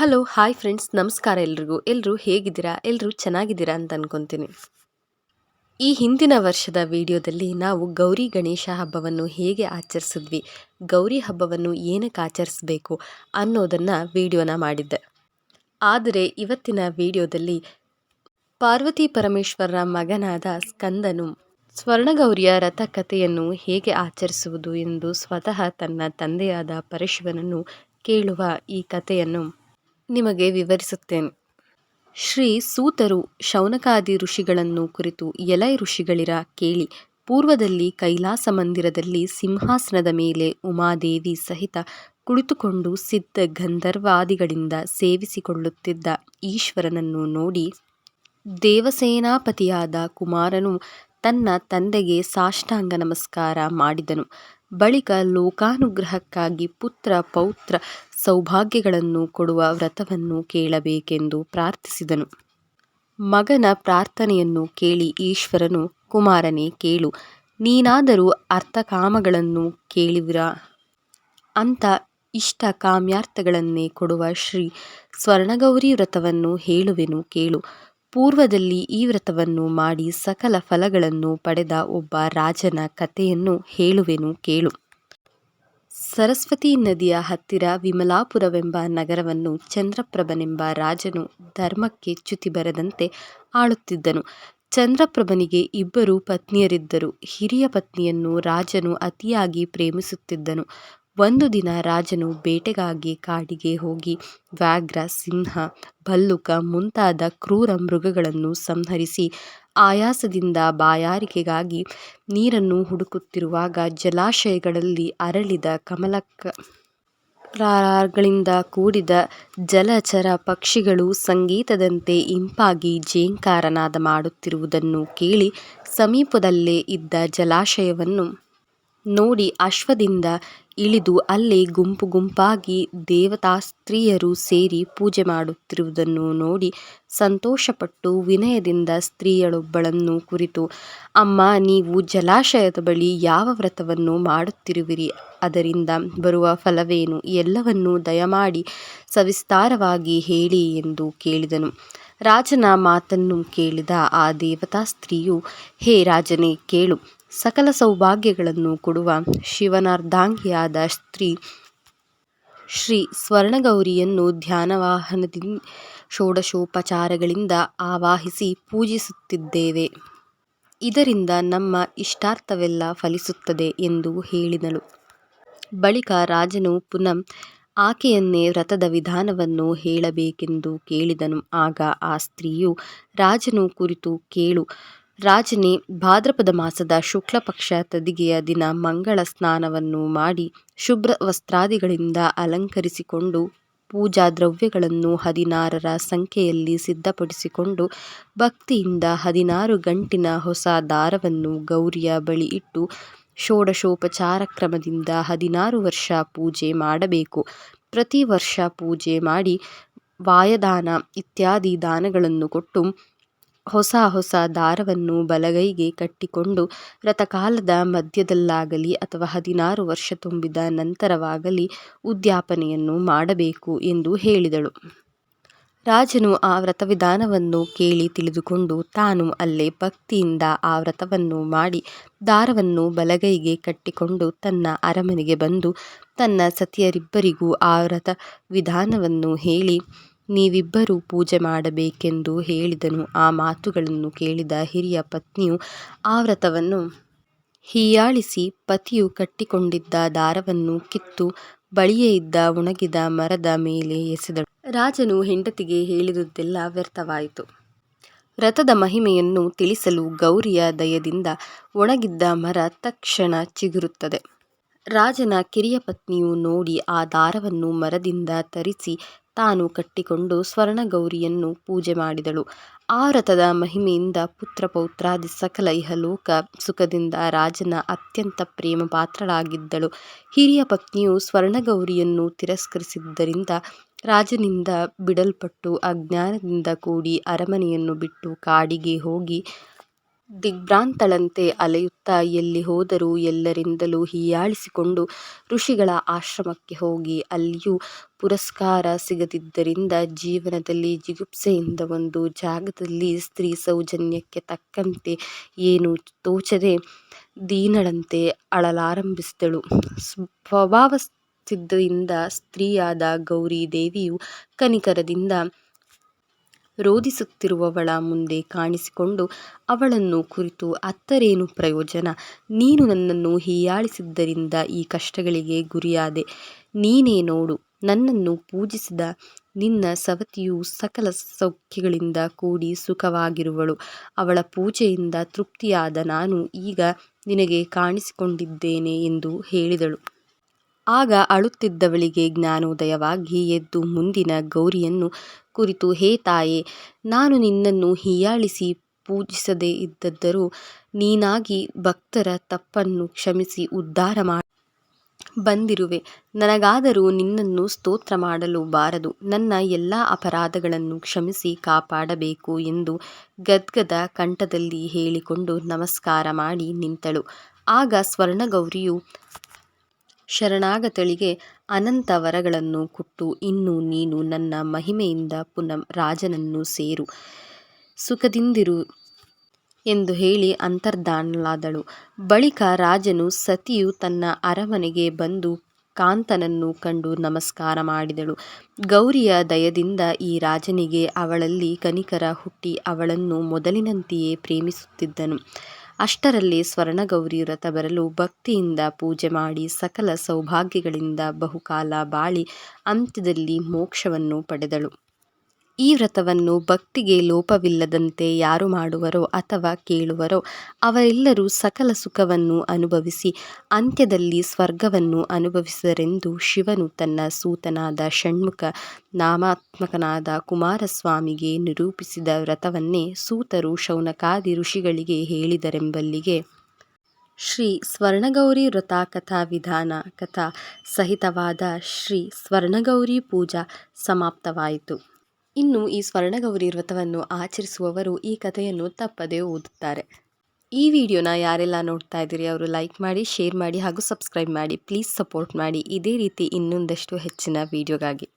Hello hi friends ನಮಸ್ಕಾರ ಎಲ್ರಿಗೂ. ಎಲ್ಲರೂ ಹೇಗಿದ್ದೀರಾ? ಎಲ್ಲರೂ ಚೆನ್ನಾಗಿದ್ದೀರಾ ಅಂತ ಅನ್ಕೊತೀನಿ. ಈ ಹಿಂದಿನ ವರ್ಷದ ವಿಡಿಯೋದಲ್ಲಿ ನಾವು ಗೌರಿ ಗಣೇಶ ಹಬ್ಬವನ್ನು ಹೇಗೆ ಆಚರಿಸಿದ್ವಿ, ಗೌರಿ ಹಬ್ಬವನ್ನು ಏನಕ್ಕೆ ಆಚರಿಸಬೇಕು ಅನ್ನೋದನ್ನು ವಿಡಿಯೋನ ಮಾಡಿದ್ದೆ. ಆದರೆ ಇವತ್ತಿನ ವಿಡಿಯೋದಲ್ಲಿ ಪಾರ್ವತಿ ಪರಮೇಶ್ವರರ ಮಗನಾದ ಸ್ಕಂದನು ಸ್ವರ್ಣಗೌರಿಯ ರಥ ಕಥೆಯನ್ನು ಹೇಗೆ ಆಚರಿಸುವುದು ಎಂದು ಸ್ವತಃ ತನ್ನ ತಂದೆಯಾದ ಪರಶಿವನನ್ನು ಕೇಳುವ ಈ ಕಥೆಯನ್ನು ನಿಮಗೆ ವಿವರಿಸುತ್ತೇನೆ. ಶ್ರೀ ಸೂತರು ಶೌನಕಾದಿ ಋಷಿಗಳನ್ನು ಕುರಿತು ಎಲೈ ಋಷಿಗಳಿರ ಕೇಳಿ, ಪೂರ್ವದಲ್ಲಿ ಕೈಲಾಸ ಮಂದಿರದಲ್ಲಿ ಸಿಂಹಾಸನದ ಮೇಲೆ ಉಮಾದೇವಿ ಸಹಿತ ಕುಳಿತುಕೊಂಡು ಸಿದ್ಧ ಗಂಧರ್ವಾದಿಗಳಿಂದ ಸೇವಿಸಿಕೊಳ್ಳುತ್ತಿದ್ದ ಈಶ್ವರನನ್ನು ನೋಡಿ ದೇವಸೇನಾಪತಿಯಾದ ಕುಮಾರನು ತನ್ನ ತಂದೆಗೆ ಸಾಷ್ಟಾಂಗ ನಮಸ್ಕಾರ ಮಾಡಿದನು. ಬಳಿಕ ಲೋಕಾನುಗ್ರಹಕ್ಕಾಗಿ ಪುತ್ರ ಪೌತ್ರ ಸೌಭಾಗ್ಯಗಳನ್ನು ಕೊಡುವ ವ್ರತವನ್ನು ಕೇಳಬೇಕೆಂದು ಪ್ರಾರ್ಥಿಸಿದನು. ಮಗನ ಪ್ರಾರ್ಥನೆಯನ್ನು ಕೇಳಿ ಈಶ್ವರನು, ಕುಮಾರನೇ, ಕೇಳು. ನೀನಾದರೂ ಅರ್ಥಕಾಮಗಳನ್ನು ಕೇಳಿವಿರ ಅಂತ ಇಷ್ಟ ಕಾಮ್ಯಾರ್ಥಗಳನ್ನೇ ಕೊಡುವ ಶ್ರೀ ಸ್ವರ್ಣಗೌರಿ ವ್ರತವನ್ನು ಹೇಳುವೆನು, ಕೇಳು. ಪೂರ್ವದಲ್ಲಿ ಈ ವ್ರತವನ್ನು ಮಾಡಿ ಸಕಲ ಫಲಗಳನ್ನು ಪಡೆದ ಒಬ್ಬ ರಾಜನ ಕಥೆಯನ್ನು ಹೇಳುವೆನು, ಕೇಳು. ಸರಸ್ವತಿ ನದಿಯ ಹತ್ತಿರ ವಿಮಲಾಪುರವೆಂಬ ನಗರವನ್ನು ಚಂದ್ರಪ್ರಭನೆಂಬ ರಾಜನು ಧರ್ಮಕ್ಕೆ ಚ್ಯುತಿ ಬರದಂತೆ ಆಳುತ್ತಿದ್ದನು. ಚಂದ್ರಪ್ರಭನಿಗೆ ಇಬ್ಬರು ಪತ್ನಿಯರಿದ್ದರು. ಹಿರಿಯ ಪತ್ನಿಯನ್ನು ರಾಜನು ಅತಿಯಾಗಿ ಪ್ರೇಮಿಸುತ್ತಿದ್ದನು. ಒಂದು ದಿನ ರಾಜನು ಬೇಟೆಗಾಗಿ ಕಾಡಿಗೆ ಹೋಗಿ ವ್ಯಾಘ್ರ, ಸಿಂಹ, ಭಲ್ಲುಕ ಮುಂತಾದ ಕ್ರೂರ ಮೃಗಗಳನ್ನು ಸಂಹರಿಸಿ ಆಯಾಸದಿಂದ ಬಾಯಾರಿಕೆಗಾಗಿ ನೀರನ್ನು ಹುಡುಕುತ್ತಿರುವಾಗ ಜಲಾಶಯಗಳಲ್ಲಿ ಅರಳಿದ ಕಮಲಗಳಿಂದ ಕೂಡಿದ ಜಲಚರ ಪಕ್ಷಿಗಳು ಸಂಗೀತದಂತೆ ಇಂಪಾಗಿ ಜೇಂಕಾರನಾದ ಮಾಡುತ್ತಿರುವುದನ್ನು ಕೇಳಿ ಸಮೀಪದಲ್ಲೇ ಇದ್ದ ಜಲಾಶಯವನ್ನು ನೋಡಿ ಅಶ್ವದಿಂದ ಇಳಿದು ಅಲ್ಲಿ ಗುಂಪು ಗುಂಪಾಗಿ ದೇವತಾಸ್ತ್ರೀಯರು ಸೇರಿ ಪೂಜೆ ಮಾಡುತ್ತಿರುವುದನ್ನು ನೋಡಿ ಸಂತೋಷಪಟ್ಟು ವಿನಯದಿಂದ ಸ್ತ್ರೀಯಳೊಬ್ಬಳನ್ನು ಕುರಿತು, ಅಮ್ಮ, ನೀವು ಜಲಾಶಯದ ಬಳಿ ಯಾವ ವ್ರತವನ್ನು ಮಾಡುತ್ತಿರುವಿರಿ? ಅದರಿಂದ ಬರುವ ಫಲವೇನು? ಎಲ್ಲವನ್ನೂ ದಯಮಾಡಿ ಸವಿಸ್ತಾರವಾಗಿ ಹೇಳಿ ಎಂದು ಕೇಳಿದನು. ರಾಜನ ಮಾತನ್ನು ಕೇಳಿದ ಆ ದೇವತಾ ಸ್ತ್ರೀಯು ಹೇ ರಾಜನೇ, ಕೇಳು. ಸಕಲ ಸೌಭಾಗ್ಯಗಳನ್ನು ಕೊಡುವ ಶಿವನಾರ್ಧಾಂಗಿಯಾದ ಸ್ತ್ರೀ ಶ್ರೀ ಸ್ವರ್ಣಗೌರಿಯನ್ನು ಧ್ಯಾನವಾಹನದಿಂದ ಷೋಡಶೋಪಚಾರಗಳಿಂದ ಆವಾಹಿಸಿ ಪೂಜಿಸುತ್ತಿದ್ದೇವೆ. ಇದರಿಂದ ನಮ್ಮ ಇಷ್ಟಾರ್ಥವೆಲ್ಲ ಫಲಿಸುತ್ತದೆ ಎಂದು ಹೇಳಿದಳು. ಬಳಿಕ ರಾಜನು ಪುನಃ ಆಕೆಯನ್ನೇ ವ್ರತದ ವಿಧಾನವನ್ನು ಹೇಳಬೇಕೆಂದು ಕೇಳಿದನು. ಆಗ ಆ ಸ್ತ್ರೀಯು, ರಾಜನು ಕುರಿತು ಕೇಳು ರಾಜನೇ ಭಾದ್ರಪದ ಮಾಸದ ಶುಕ್ಲ ಪಕ್ಷ ತದಿಗೆಯ ದಿನ ಮಂಗಳ ಸ್ನಾನವನ್ನು ಮಾಡಿ ಶುಭ್ರ ವಸ್ತ್ರಾದಿಗಳಿಂದ ಅಲಂಕರಿಸಿಕೊಂಡು ಪೂಜಾ ದ್ರವ್ಯಗಳನ್ನು ಹದಿನಾರರ ಸಂಖ್ಯೆಯಲ್ಲಿ ಸಿದ್ಧಪಡಿಸಿಕೊಂಡು ಭಕ್ತಿಯಿಂದ ಹದಿನಾರು ಗಂಟಿನ ಹೊಸ ದಾರವನ್ನು ಗೌರಿಯ ಬಳಿ ಇಟ್ಟು ಷೋಡಶೋಪಚಾರ ಕ್ರಮದಿಂದ ಹದಿನಾರು ವರ್ಷ ಪೂಜೆ ಮಾಡಬೇಕು. ಪ್ರತಿ ವರ್ಷ ಪೂಜೆ ಮಾಡಿ ವಾಯದಾನ ಇತ್ಯಾದಿ ದಾನಗಳನ್ನು ಕೊಟ್ಟು ಹೊಸ ಹೊಸ ದಾರವನ್ನು ಬಲಗೈಗೆ ಕಟ್ಟಿಕೊಂಡು ವ್ರತಕಾಲದ ಮಧ್ಯದಲ್ಲಾಗಲಿ ಅಥವಾ ಹದಿನಾರು ವರ್ಷ ತುಂಬಿದ ನಂತರವಾಗಲಿ ಉದ್ಯಾಪನೆಯನ್ನು ಮಾಡಬೇಕು ಎಂದು ಹೇಳಿದಳು. ರಾಜನು ಆ ವ್ರತವಿಧಾನವನ್ನು ಕೇಳಿ ತಿಳಿದುಕೊಂಡು ತಾನು ಅಲ್ಲೇ ಭಕ್ತಿಯಿಂದ ಆ ವ್ರತವನ್ನು ಮಾಡಿ ದಾರವನ್ನು ಬಲಗೈಗೆ ಕಟ್ಟಿಕೊಂಡು ತನ್ನ ಅರಮನೆಗೆ ಬಂದು ತನ್ನ ಸತಿಯರಿಬ್ಬರಿಗೂ ಆ ವ್ರತ ವಿಧಾನವನ್ನು ಹೇಳಿ ನೀವಿಬ್ಬರೂ ಪೂಜೆ ಮಾಡಬೇಕೆಂದು ಹೇಳಿದನು. ಆ ಮಾತುಗಳನ್ನು ಕೇಳಿದ ಹಿರಿಯ ಪತ್ನಿಯು ಆ ವ್ರತವನ್ನು ಹೀಯಾಳಿಸಿ ಪತಿಯು ಕಟ್ಟಿಕೊಂಡಿದ್ದ ದಾರವನ್ನು ಕಿತ್ತು ಬಳಿಯೇ ಇದ್ದ ಒಣಗಿದ ಮರದ ಮೇಲೆ ಎಸೆದಳು. ರಾಜನು ಹೆಂಡತಿಗೆ ಹೇಳಿದುದೆಲ್ಲ ವ್ಯರ್ಥವಾಯಿತು. ವ್ರತದ ಮಹಿಮೆಯನ್ನು ತಿಳಿಸಲು ಗೌರಿಯ ದಯದಿಂದ ಒಣಗಿದ್ದ ಮರ ತಕ್ಷಣ ಚಿಗುರುತ್ತದೆ. ರಾಜನ ಕಿರಿಯ ಪತ್ನಿಯು ನೋಡಿ ಆ ದಾರವನ್ನು ಮರದಿಂದ ತರಿಸಿ ತಾನು ಕಟ್ಟಿಕೊಂಡು ಸ್ವರ್ಣಗೌರಿಯನ್ನು ಪೂಜೆ ಮಾಡಿದಳು. ಆ ವ್ರತದ ಮಹಿಮೆಯಿಂದ ಪುತ್ರ ಪೌತ್ರಾದಿ ಸಕಲ ಇಹಲೋಕ ಸುಖದಿಂದ ರಾಜನ ಅತ್ಯಂತ ಪ್ರೇಮ ಪಾತ್ರಳಾಗಿದ್ದಳು. ಹಿರಿಯ ಪತ್ನಿಯು ಸ್ವರ್ಣಗೌರಿಯನ್ನು ತಿರಸ್ಕರಿಸಿದ್ದರಿಂದ ರಾಜನಿಂದ ಬಿಡಲ್ಪಟ್ಟು ಅಜ್ಞಾನದಿಂದ ಕೂಡಿ ಅರಮನೆಯನ್ನು ಬಿಟ್ಟು ಕಾಡಿಗೆ ಹೋಗಿ ದಿಗ್ಭ್ರಾಂತಳಂತೆ ಅಲೆಯುತ್ತಾ ಎಲ್ಲಿ ಹೋದರೂ ಎಲ್ಲರಿಂದಲೂ ಹೀಯಾಳಿಸಿಕೊಂಡು ಋಷಿಗಳ ಆಶ್ರಮಕ್ಕೆ ಹೋಗಿ ಅಲ್ಲಿಯೂ ಪುರಸ್ಕಾರ ಸಿಗದಿದ್ದರಿಂದ ಜೀವನದಲ್ಲಿ ಜಿಗುಪ್ಸೆಯಿಂದ ಒಂದು ಜಾಗದಲ್ಲಿ ಸ್ತ್ರೀ ಸೌಜನ್ಯಕ್ಕೆ ತಕ್ಕಂತೆ ಏನು ತೋಚದೆ ದೀನಳಂತೆ ಅಳಲಾರಂಭಿಸಿದಳು. ಸ್ವಭಾವಸಿದ್ಧಿಯಿಂದ ಸ್ತ್ರೀಯಾದ ಗೌರಿ ದೇವಿಯು ಕನಿಕರದಿಂದ ರೋದಿಸುತ್ತಿರುವವಳ ಮುಂದೆ ಕಾಣಿಸಿಕೊಂಡು ಅವಳನ್ನು ಕುರಿತು ಅತ್ತರೇನು ಪ್ರಯೋಜನ? ನೀನು ನನ್ನನ್ನು ಹೀಯಾಳಿಸಿದ್ದರಿಂದ ಈ ಕಷ್ಟಗಳಿಗೆ ಗುರಿಯಾದೆ. ನೀನೇ ನೋಡು, ನನ್ನನ್ನು ಪೂಜಿಸಿದ ನಿನ್ನ ಸವತಿಯು ಸಕಲ ಸೌಖ್ಯಗಳಿಂದ ಕೂಡಿ ಸುಖವಾಗಿರುವಳು. ಅವಳ ಪೂಜೆಯಿಂದ ತೃಪ್ತಿಯಾದ ನಾನು ಈಗ ನಿನಗೆ ಕಾಣಿಸಿಕೊಂಡಿದ್ದೇನೆ ಎಂದು ಹೇಳಿದಳು. ಆಗ ಅಳುತ್ತಿದ್ದವಳಿಗೆ ಜ್ಞಾನೋದಯವಾಗಿ ಎದ್ದು ಮುಂದಿನ ಗೌರಿಯನ್ನು ಕುರಿತು ಹೇ ತಾಯೇ, ನಾನು ನಿನ್ನನ್ನು ಹೀಯಾಳಿಸಿ ಪೂಜಿಸದೇ ಇದ್ದದ್ದರೂ ನೀನಾಗಿ ಭಕ್ತರ ತಪ್ಪನ್ನು ಕ್ಷಮಿಸಿ ಉದ್ಧಾರ ಮಾಡಿ ಬಂದಿರುವೆ. ನನಗಾದರೂ ನಿನ್ನನ್ನು ಸ್ತೋತ್ರ ಮಾಡಲು ಬಾರದು. ನನ್ನ ಎಲ್ಲ ಅಪರಾಧಗಳನ್ನು ಕ್ಷಮಿಸಿ ಕಾಪಾಡಬೇಕು ಎಂದು ಗದ್ಗದ ಕಂಠದಲ್ಲಿ ಹೇಳಿಕೊಂಡು ನಮಸ್ಕಾರ ಮಾಡಿ ನಿಂತಳು. ಆಗ ಸ್ವರ್ಣಗೌರಿಯು ಶರಣಾಗತಳಿಗೆ ಅನಂತ ವರಗಳನ್ನು ಕೊಟ್ಟು ಇನ್ನು ನೀನು ನನ್ನ ಮಹಿಮೆಯಿಂದ ಪುನಃ ರಾಜನನ್ನು ಸೇರು, ಸುಖದಿಂದಿರು ಎಂದು ಹೇಳಿ ಅಂತರ್ಧಾನಳಾದಳು. ಬಳಿಕ ರಾಜನು ಸತಿಯು ತನ್ನ ಅರಮನೆಗೆ ಬಂದು ಕಾಂತನನ್ನು ಕಂಡು ನಮಸ್ಕಾರ ಮಾಡಿದಳು. ಗೌರಿಯ ದಯದಿಂದ ಈ ರಾಜನಿಗೆ ಅವಳಲ್ಲಿ ಕನಿಕರ ಹುಟ್ಟಿ ಅವಳನ್ನು ಮೊದಲಿನಂತೆಯೇ ಪ್ರೇಮಿಸುತ್ತಿದ್ದನು. ಅಷ್ಟರಲ್ಲಿ ಸ್ವರ್ಣಗೌರಿ ವ್ರತ ಬರಲು ಭಕ್ತಿಯಿಂದ ಪೂಜೆ ಮಾಡಿ ಸಕಲ ಸೌಭಾಗ್ಯಗಳಿಂದ ಬಹುಕಾಲ ಬಾಳಿ ಅಂತ್ಯದಲ್ಲಿ ಮೋಕ್ಷವನ್ನು ಪಡೆದಳು. ಈ ವ್ರತವನ್ನು ಭಕ್ತಿಗೆ ಲೋಪವಿಲ್ಲದಂತೆ ಯಾರು ಮಾಡುವರೋ ಅಥವಾ ಕೇಳುವರೋ ಅವರೆಲ್ಲರೂ ಸಕಲ ಸುಖವನ್ನು ಅನುಭವಿಸಿ ಅಂತ್ಯದಲ್ಲಿ ಸ್ವರ್ಗವನ್ನು ಅನುಭವಿಸಿದರೆಂದು ಶಿವನು ತನ್ನ ಸೂತನಾದ ಷಣ್ಮುಖ ನಾಮಾತ್ಮಕನಾದ ಕುಮಾರಸ್ವಾಮಿಗೆ ನಿರೂಪಿಸಿದ ವ್ರತವನ್ನೇ ಸೂತರು ಶೌನಕಾದಿ ಋಷಿಗಳಿಗೆ ಹೇಳಿದರೆಂಬಲ್ಲಿಗೆ ಶ್ರೀ ಸ್ವರ್ಣಗೌರಿ ವ್ರತ ಕಥಾ ವಿಧಾನ ಕಥಾ ಸಹಿತವಾದ ಶ್ರೀ ಸ್ವರ್ಣಗೌರಿ ಪೂಜಾ ಸಮಾಪ್ತವಾಯಿತು. ಇನ್ನು ಈ ಸ್ವರ್ಣಗೌರಿ ವ್ರತವನ್ನು ಆಚರಿಸುವವರು ಈ ಕಥೆಯನ್ನು ತಪ್ಪದೇ ಓದುತ್ತಾರೆ. ಈ ವಿಡಿಯೋನ ಯಾರೆಲ್ಲ ನೋಡ್ತಾ ಇದ್ದೀರಿ ಅವರು ಲೈಕ್ ಮಾಡಿ, ಶೇರ್ ಮಾಡಿ ಹಾಗೂ ಸಬ್ಸ್ಕ್ರೈಬ್ ಮಾಡಿ. ಪ್ಲೀಸ್ ಸಪೋರ್ಟ್ ಮಾಡಿ. ಇದೇ ರೀತಿ ಇನ್ನೊಂದಷ್ಟು ಹೆಚ್ಚಿನ ವಿಡಿಯೋಗಾಗಿ.